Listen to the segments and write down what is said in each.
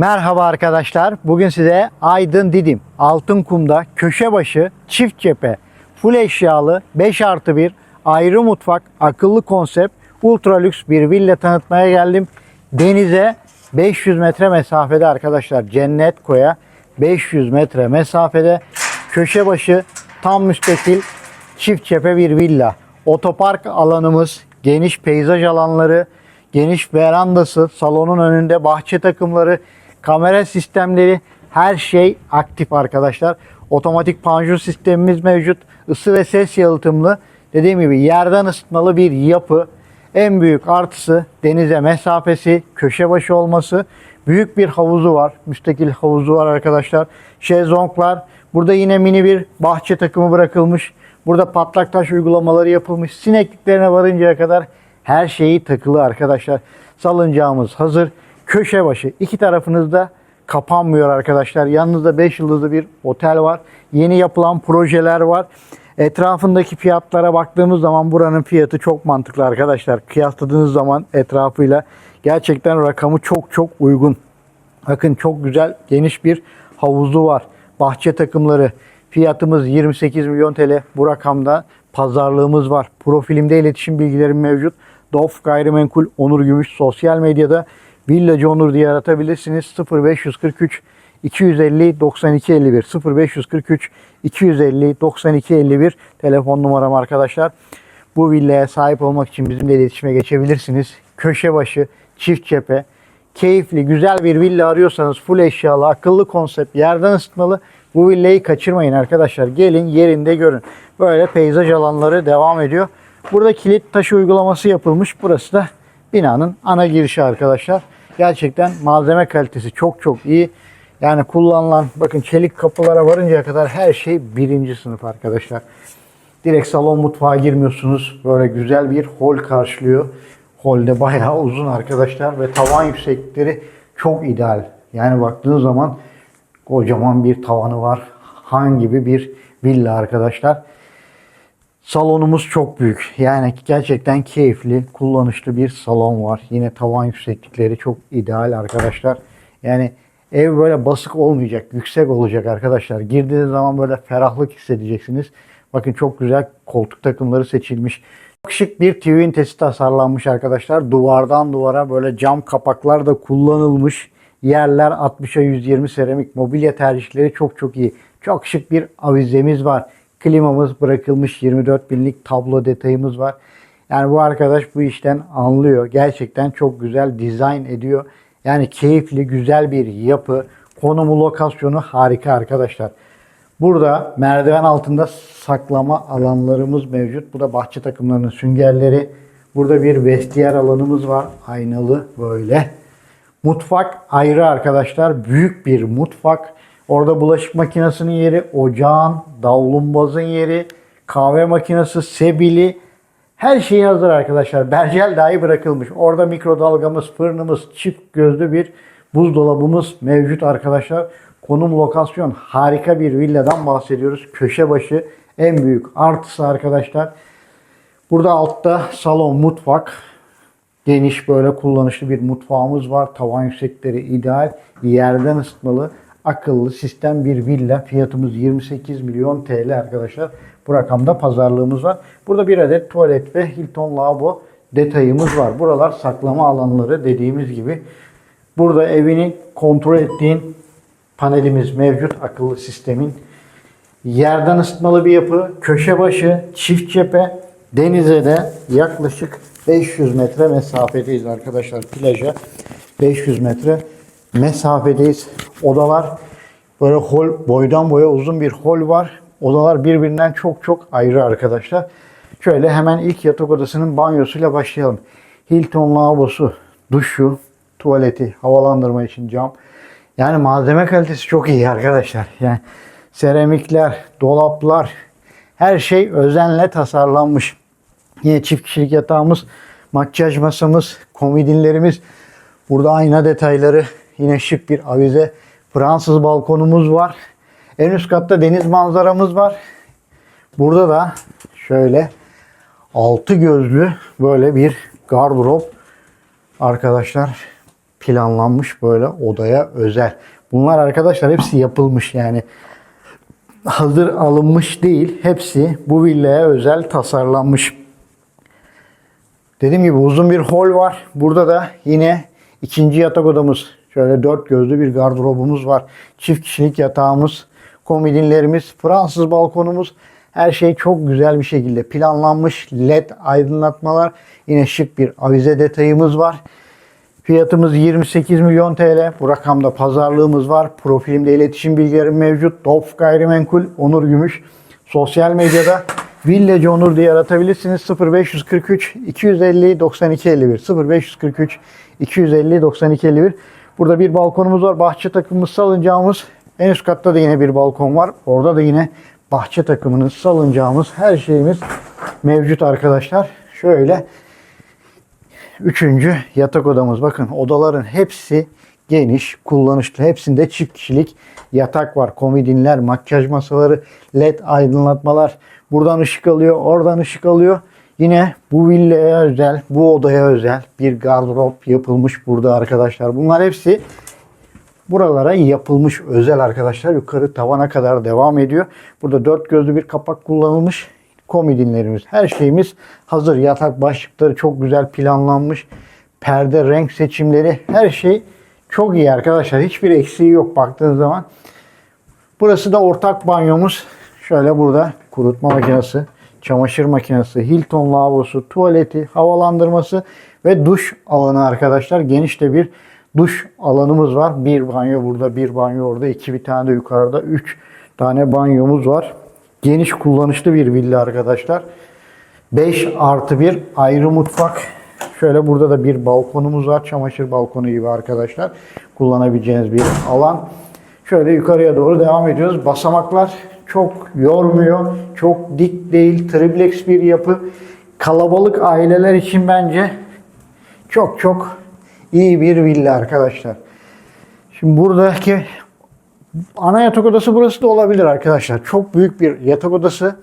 Merhaba arkadaşlar. Bugün size Aydın Didim Altınkum'da köşe başı çift cephe full eşyalı 5 artı 1 ayrı mutfak akıllı konsept ultra lüks bir villa tanıtmaya geldim. Denize 500 metre mesafede arkadaşlar Cennet Koya 500 metre mesafede köşe başı tam müstakil çift cephe bir villa. Otopark alanımız, geniş peyzaj alanları, geniş verandası, salonun önünde bahçe takımları, kamera sistemleri, her şey aktif arkadaşlar. Otomatik panjur sistemimiz mevcut. Isı ve ses yalıtımlı. Dediğim gibi yerden ısıtmalı bir yapı. En büyük artısı denize mesafesi, köşe başı olması. Büyük bir havuzu var. Müstakil havuzu var arkadaşlar. Şezlonglar. Burada yine mini bir bahçe takımı bırakılmış. Burada patlak taş uygulamaları yapılmış. Sinekliklerine varıncaya kadar her şeyi takılı arkadaşlar. Salıncağımız hazır. Köşe başı iki tarafınızda kapanmıyor arkadaşlar. Yanınızda 5 yıldızlı bir otel var. Yeni yapılan projeler var. Etrafındaki fiyatlara baktığımız zaman buranın fiyatı çok mantıklı arkadaşlar. Kıyasladığınız zaman etrafıyla gerçekten rakamı çok çok uygun. Bakın çok güzel geniş bir havuzu var. Bahçe takımları. Fiyatımız 28 milyon TL. Bu rakamda pazarlığımız var. Profilimde iletişim bilgilerim mevcut. Dof Gayrimenkul Onur Gümüş sosyal medyada Villacı Onur diye aratabilirsiniz. 0543 250 92 51 0543 250 92 51 telefon numaram arkadaşlar. Bu villaya sahip olmak için bizimle iletişime geçebilirsiniz. Köşe başı, çift cephe, keyifli, güzel bir villa arıyorsanız full eşyalı, akıllı konsept, yerden ısıtmalı bu villayı kaçırmayın arkadaşlar. Gelin yerinde görün. Böyle peyzaj alanları devam ediyor. Burada kilit taşı uygulaması yapılmış. Burası da binanın ana girişi arkadaşlar. Gerçekten malzeme kalitesi çok çok iyi. Yani kullanılan bakın çelik kapılara varıncaya kadar her şey birinci sınıf arkadaşlar. Direkt salon mutfağa girmiyorsunuz. Böyle güzel bir hol karşılıyor. Holde bayağı uzun arkadaşlar ve tavan yükseklikleri çok ideal. Yani baktığınız zaman kocaman bir tavanı var. Han gibi bir villa arkadaşlar. Salonumuz çok büyük. Yani gerçekten keyifli, kullanışlı bir salon var. Yine tavan yükseklikleri çok ideal arkadaşlar. Yani ev böyle basık olmayacak, yüksek olacak arkadaşlar. Girdiğiniz zaman böyle ferahlık hissedeceksiniz. Bakın çok güzel koltuk takımları seçilmiş. Çok şık bir TV ünitesi tasarlanmış arkadaşlar. Duvardan duvara böyle cam kapaklar da kullanılmış. Yerler 60'a 120 seramik. Mobilya tercihleri çok çok iyi. Çok şık bir avizemiz var. Klimamız bırakılmış 24 binlik tablo detayımız var. Yani bu arkadaş bu işten anlıyor. Gerçekten çok güzel dizayn ediyor. Yani keyifli, güzel bir yapı. Konumu, lokasyonu harika arkadaşlar. Burada merdiven altında saklama alanlarımız mevcut. Bu da bahçe takımlarının süngerleri. Burada bir vestiyer alanımız var. Aynalı böyle. Mutfak ayrı arkadaşlar. Büyük bir mutfak. Orada bulaşık makinesinin yeri, ocağın, davlumbazın yeri, kahve makinesi, sebili. Her şey hazır arkadaşlar. Bercel dahi bırakılmış. Orada mikrodalgamız, fırınımız, çift gözlü bir buzdolabımız mevcut arkadaşlar. Konum lokasyon harika bir villadan bahsediyoruz. Köşe başı en büyük artısı arkadaşlar. Burada altta salon, mutfak, geniş böyle kullanışlı bir mutfağımız var. Tavan yüksekleri ideal. Yerden ısıtmalı akıllı sistem bir villa. Fiyatımız 28 milyon TL arkadaşlar. Bu rakamda pazarlığımız var. Burada bir adet tuvalet ve Hilton lavabo detayımız var. Buralar saklama alanları dediğimiz gibi. Burada evini kontrol ettiğin panelimiz mevcut. Akıllı sistemin. Yerden ısıtmalı bir yapı. Köşe başı, çift cephe. Denize de yaklaşık 500 metre mesafedeyiz arkadaşlar plaja. 500 metre mesafedeyiz. Odalar böyle hol boydan boya uzun bir hol var. Odalar birbirinden çok çok ayrı arkadaşlar. Şöyle hemen ilk yatak odasının banyosuyla başlayalım. Hilton lavabosu, duşu, tuvaleti, havalandırma için cam. Yani malzeme kalitesi çok iyi arkadaşlar. Yani seramikler, dolaplar, her şey özenle tasarlanmış. Yine çift kişilik yatağımız, makyaj masamız, komodinlerimiz. Burada ayna detayları, yine şık bir avize. Fransız balkonumuz var. En üst katta deniz manzaramız var. Burada da şöyle altı gözlü böyle bir gardırop arkadaşlar. planlanmış böyle odaya özel. Bunlar arkadaşlar hepsi yapılmış yani hazır alınmış değil. Hepsi bu villaya özel tasarlanmış. Dediğim gibi uzun bir hol var. Burada da yine ikinci yatak odamız. Şöyle dört gözlü bir gardırobumuz var. Çift kişilik yatağımız, komodinlerimiz, Fransız balkonumuz. Her şey çok güzel bir şekilde planlanmış. LED aydınlatmalar. Yine şık bir avize detayımız var. Fiyatımız 28 milyon TL. Bu rakamda pazarlığımız var. Profilimde iletişim bilgilerim mevcut. Dof Gayrimenkul, Onur Gümüş. Sosyal medyada Village Onur diye aratabilirsiniz. 0543 250 92 51 0543 250 92 51 Burada bir balkonumuz var. Bahçe takımımız salıncağımız. En üst katta da yine bir balkon var. Orada da yine bahçe takımınız, salıncağımız, her şeyimiz mevcut arkadaşlar. Şöyle Üçüncü yatak odamız. Bakın odaların hepsi geniş, kullanışlı. Hepsinde çift kişilik yatak var. Komodinler, makyaj masaları, led aydınlatmalar. Buradan ışık alıyor, oradan ışık alıyor. Yine bu villaya özel, bu odaya özel bir gardırop yapılmış burada arkadaşlar. Bunlar hepsi buralara yapılmış özel arkadaşlar. Yukarı tavana kadar devam ediyor. Burada dört gözlü bir kapak kullanılmış. Komodinlerimiz, her şeyimiz hazır. Yatak başlıkları çok güzel planlanmış. Perde, renk seçimleri, her şey çok iyi arkadaşlar. Hiçbir eksiği yok baktığınız zaman. Burası da ortak banyomuz. Şöyle burada kurutma makinesi, çamaşır makinesi, Hilton lavabosu, tuvaleti, havalandırması ve duş alanı arkadaşlar. Geniş de bir duş alanımız var. Bir banyo burada, bir banyo orada, iki bir tane de yukarıda, üç tane banyomuz var. Geniş kullanışlı bir villa arkadaşlar. 5 artı bir ayrı mutfak. Şöyle burada da bir balkonumuz var. Çamaşır balkonu gibi arkadaşlar. Kullanabileceğiniz bir alan. Şöyle yukarıya doğru devam ediyoruz. Basamaklar çok yormuyor. Çok dik değil. Triplex bir yapı. Kalabalık aileler için bence çok çok iyi bir villa arkadaşlar. Şimdi buradaki ana yatak odası burası da olabilir arkadaşlar. Çok büyük bir yatak odası.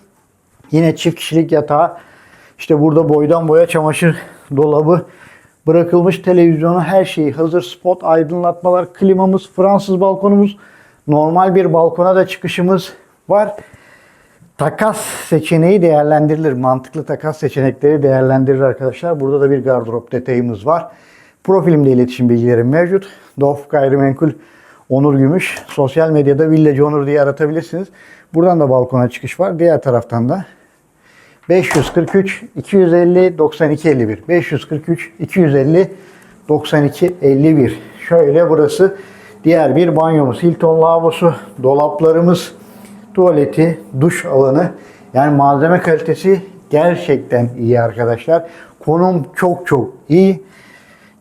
Yine çift kişilik yatağı. İşte burada boydan boya çamaşır dolabı bırakılmış televizyonu her şeyi hazır spot aydınlatmalar klimamız Fransız balkonumuz normal bir balkona da çıkışımız var. Takas seçeneği değerlendirilir. Mantıklı takas seçenekleri değerlendirilir arkadaşlar. Burada da bir gardırop detayımız var. Profilimde iletişim bilgilerim mevcut. Dof Gayrimenkul Onur Gümüş. Sosyal medyada Village Onur diye aratabilirsiniz. Buradan da balkona çıkış var. Diğer taraftan da 543 250 92 51 543 250 92 51 şöyle burası diğer bir banyomuz Hilton lavabosu dolaplarımız tuvaleti duş alanı yani malzeme kalitesi gerçekten iyi arkadaşlar konum çok çok iyi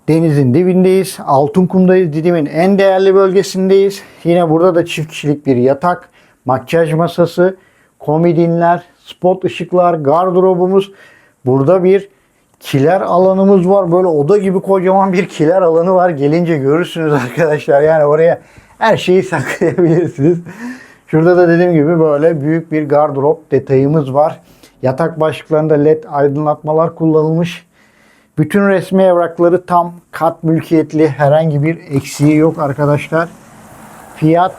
denizin dibindeyiz Altınkum'dayız Didim'in en değerli bölgesindeyiz yine burada da çift kişilik bir yatak makyaj masası komodinler spot ışıklar, gardırobumuz. Burada bir kiler alanımız var. Böyle oda gibi kocaman bir kiler alanı var. Gelince görürsünüz arkadaşlar. Yani oraya her şeyi saklayabilirsiniz. Şurada da dediğim gibi böyle büyük bir gardırop detayımız var. Yatak başlıklarında led aydınlatmalar kullanılmış. Bütün resmi evrakları tam kat mülkiyetli. Herhangi bir eksiği yok arkadaşlar. Fiyat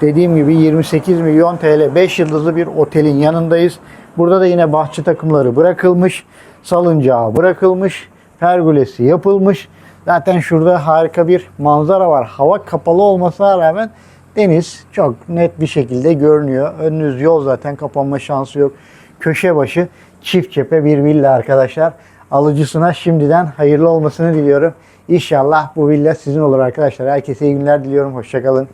Dediğim gibi 28 milyon TL 5 yıldızlı bir otelin yanındayız. Burada da yine bahçe takımları bırakılmış. Salıncağı bırakılmış. Pergolesi yapılmış. Zaten şurada harika bir manzara var. Hava kapalı olmasına rağmen deniz çok net bir şekilde görünüyor. Önünüz yol zaten kapanma şansı yok. Köşe başı çift cephe bir villa arkadaşlar. Alıcısına şimdiden hayırlı olmasını diliyorum. İnşallah bu villa sizin olur arkadaşlar. Herkese iyi günler diliyorum. Hoşçakalın.